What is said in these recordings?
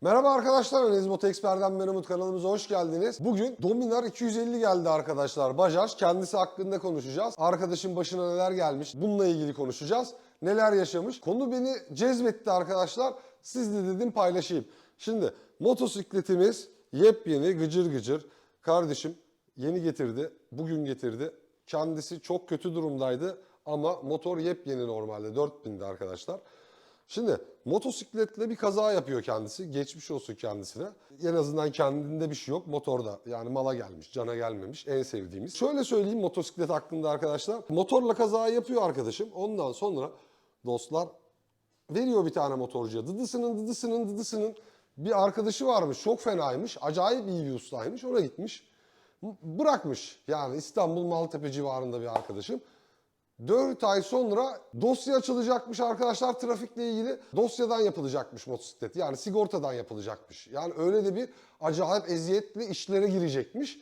Merhaba arkadaşlar, Analiz Motoexpert'ten ben Umut kanalımıza hoş geldiniz. Bugün Dominar 250 geldi arkadaşlar. Bajaj kendisi hakkında konuşacağız. Arkadaşın başına neler gelmiş bununla ilgili konuşacağız. Neler yaşamış. Konu beni cezbetti arkadaşlar. Sizle dedim paylaşayım. Şimdi motosikletimiz yepyeni gıcır gıcır. Kardeşim yeni getirdi. Bugün getirdi. Kendisi çok kötü durumdaydı ama motor yepyeni normalde 4000'di arkadaşlar. Şimdi motosikletle bir kaza yapıyor kendisi. Geçmiş olsun kendisine. En azından kendinde bir şey yok. Motorda yani mala gelmiş, cana gelmemiş. En sevdiğimiz. Şöyle söyleyeyim motosiklet hakkında arkadaşlar. Motorla kaza yapıyor arkadaşım. Ondan sonra dostlar veriyor bir tane motorcuya. Dıdısının dıdısının dıdısının bir arkadaşı varmış. Çok fenaymış. Acayip iyi bir ustaymış. Ona gitmiş. Bırakmış. Yani İstanbul Maltepe civarında bir arkadaşım. 4 ay sonra dosya açılacakmış arkadaşlar trafikle ilgili. Dosyadan yapılacakmış motosiklet. Yani sigortadan yapılacakmış. Yani öyle de bir acayip eziyetli işlere girecekmiş.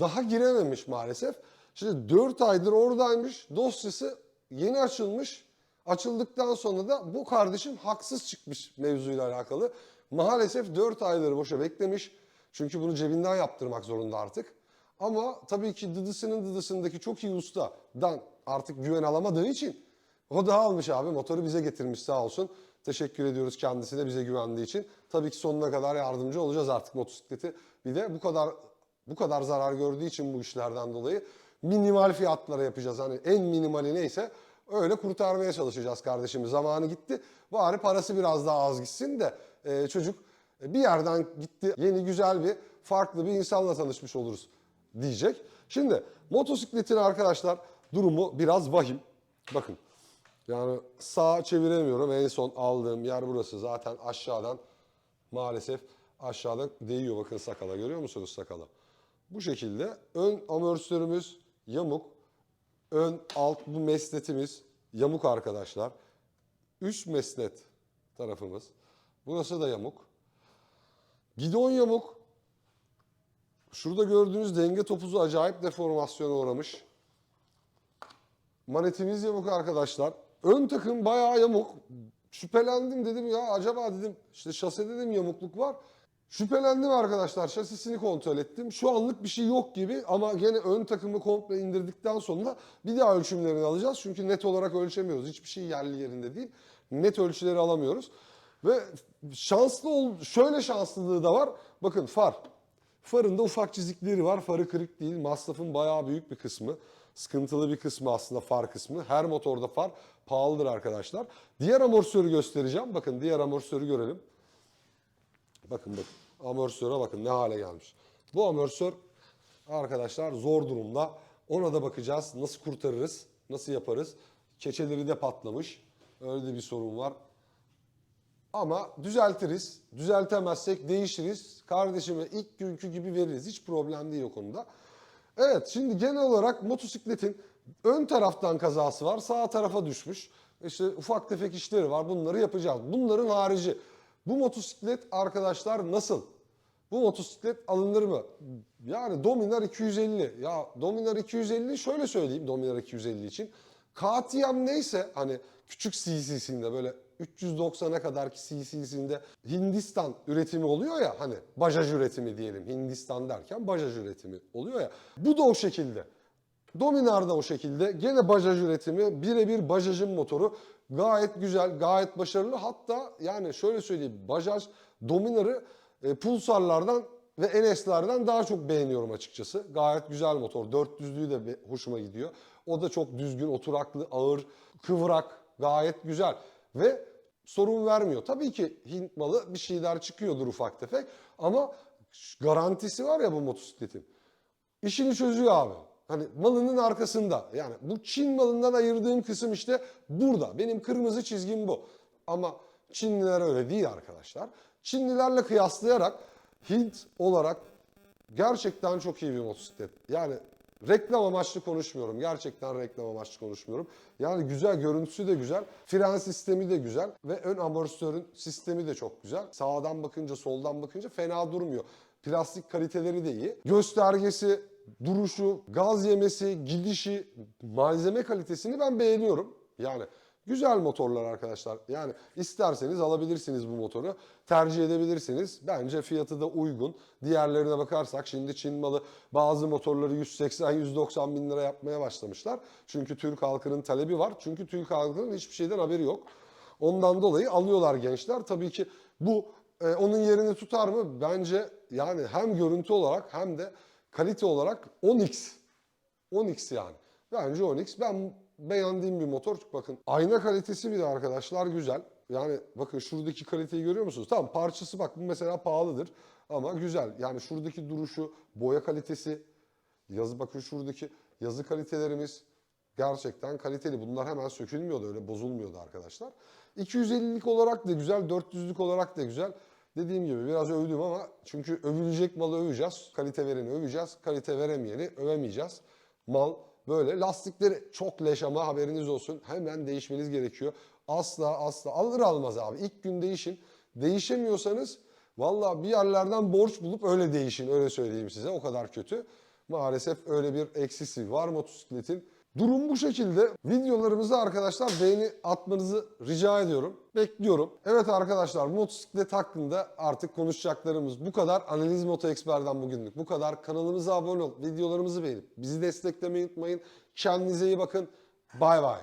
Daha girememiş maalesef. Şimdi 4 aydır oradaymış. Dosyası yeni açılmış. Açıldıktan sonra da bu kardeşim haksız çıkmış mevzuyla alakalı. Maalesef 4 ayları boşa beklemiş. Çünkü bunu cebinden yaptırmak zorunda artık. Ama tabii ki dıdısının dıdısındaki çok iyi ustadan artık güven alamadığı için o da almış abi motoru bize getirmiş sağ olsun. Teşekkür ediyoruz kendisine bize güvendiği için. Tabii ki sonuna kadar yardımcı olacağız artık motosikleti. Bir de bu kadar bu kadar zarar gördüğü için bu işlerden dolayı minimal fiyatlara yapacağız. Hani en minimali neyse öyle kurtarmaya çalışacağız kardeşim. Zamanı gitti. Bari parası biraz daha az gitsin de e, çocuk bir yerden gitti. Yeni güzel bir farklı bir insanla tanışmış oluruz diyecek. Şimdi motosikletin arkadaşlar durumu biraz vahim. Bakın yani sağa çeviremiyorum. En son aldığım yer burası. Zaten aşağıdan maalesef aşağıdan değiyor. Bakın sakala görüyor musunuz sakala? Bu şekilde ön amortisörümüz yamuk. Ön alt bu mesnetimiz yamuk arkadaşlar. Üst mesnet tarafımız. Burası da yamuk. Gidon yamuk. Şurada gördüğünüz denge topuzu acayip deformasyona uğramış. Manetimiz yamuk arkadaşlar. Ön takım bayağı yamuk. Şüphelendim dedim ya acaba dedim işte şasede dedim yamukluk var. Şüphelendim arkadaşlar şasisini kontrol ettim. Şu anlık bir şey yok gibi ama gene ön takımı komple indirdikten sonra bir daha ölçümlerini alacağız. Çünkü net olarak ölçemiyoruz. Hiçbir şey yerli yerinde değil. Net ölçüleri alamıyoruz. Ve şanslı ol, şöyle şanslılığı da var. Bakın far. Farında ufak çizikleri var. Farı kırık değil. Masrafın bayağı büyük bir kısmı. Sıkıntılı bir kısmı aslında far kısmı. Her motorda far pahalıdır arkadaşlar. Diğer amortisörü göstereceğim. Bakın diğer amortisörü görelim. Bakın bakın. Amortisöre bakın ne hale gelmiş. Bu amortisör arkadaşlar zor durumda. Ona da bakacağız. Nasıl kurtarırız? Nasıl yaparız? Keçeleri de patlamış. Öyle de bir sorun var. Ama düzeltiriz. Düzeltemezsek değişiriz. Kardeşime ilk günkü gibi veririz. Hiç problem değil o konuda. Evet şimdi genel olarak motosikletin ön taraftan kazası var. Sağ tarafa düşmüş. İşte ufak tefek işleri var. Bunları yapacağız. Bunların harici. Bu motosiklet arkadaşlar nasıl? Bu motosiklet alınır mı? Yani Dominar 250. Ya Dominar 250 şöyle söyleyeyim Dominar 250 için. KTM neyse hani küçük CC'sinde böyle 390'a kadar ki CC'sinde Hindistan üretimi oluyor ya hani Bajaj üretimi diyelim. Hindistan derken Bajaj üretimi oluyor ya. Bu da o şekilde. Dominar da o şekilde. Gene Bajaj üretimi. Birebir Bajaj'ın motoru. Gayet güzel, gayet başarılı. Hatta yani şöyle söyleyeyim. Bajaj Dominar'ı e, Pulsar'lardan ve NS'lerden daha çok beğeniyorum açıkçası. Gayet güzel motor. 400'lüğü de hoşuma gidiyor. O da çok düzgün, oturaklı, ağır, kıvrak. Gayet güzel. Ve sorun vermiyor. Tabii ki Hint malı bir şeyler çıkıyordur ufak tefek. Ama garantisi var ya bu motosikletin. İşini çözüyor abi. Hani malının arkasında. Yani bu Çin malından ayırdığım kısım işte burada. Benim kırmızı çizgim bu. Ama Çinliler öyle değil arkadaşlar. Çinlilerle kıyaslayarak Hint olarak gerçekten çok iyi bir motosiklet. Yani reklam amaçlı konuşmuyorum. Gerçekten reklam amaçlı konuşmuyorum. Yani güzel, görüntüsü de güzel. Fren sistemi de güzel. Ve ön amortisörün sistemi de çok güzel. Sağdan bakınca, soldan bakınca fena durmuyor. Plastik kaliteleri de iyi. Göstergesi, duruşu, gaz yemesi, gidişi, malzeme kalitesini ben beğeniyorum. Yani Güzel motorlar arkadaşlar. Yani isterseniz alabilirsiniz bu motoru. Tercih edebilirsiniz. Bence fiyatı da uygun. Diğerlerine bakarsak şimdi Çin malı bazı motorları 180-190 bin lira yapmaya başlamışlar. Çünkü Türk halkının talebi var. Çünkü Türk halkının hiçbir şeyden haberi yok. Ondan dolayı alıyorlar gençler. Tabii ki bu e, onun yerini tutar mı? Bence yani hem görüntü olarak hem de kalite olarak 10x. 10x yani. Bence 10x. Ben beğendiğim bir motor. Bakın ayna kalitesi bile arkadaşlar güzel. Yani bakın şuradaki kaliteyi görüyor musunuz? Tamam parçası bak bu mesela pahalıdır ama güzel. Yani şuradaki duruşu, boya kalitesi, yazı bakın şuradaki yazı kalitelerimiz gerçekten kaliteli. Bunlar hemen sökülmüyordu öyle bozulmuyordu arkadaşlar. 250'lik olarak da güzel, 400'lük olarak da güzel. Dediğim gibi biraz övdüm ama çünkü övülecek malı öveceğiz. Kalite vereni öveceğiz. Kalite veremeyeni övemeyeceğiz. Mal böyle. Lastikleri çok leş ama haberiniz olsun. Hemen değişmeniz gerekiyor. Asla asla alır almaz abi. İlk gün değişin. Değişemiyorsanız valla bir yerlerden borç bulup öyle değişin. Öyle söyleyeyim size. O kadar kötü. Maalesef öyle bir eksisi var motosikletin. Durum bu şekilde. Videolarımızı arkadaşlar beğeni atmanızı rica ediyorum. Bekliyorum. Evet arkadaşlar motosiklet hakkında artık konuşacaklarımız bu kadar. Analiz Moto Expert'den bugünlük bu kadar. Kanalımıza abone ol, videolarımızı beğenip bizi desteklemeyi unutmayın. Kendinize iyi bakın. Bay bay.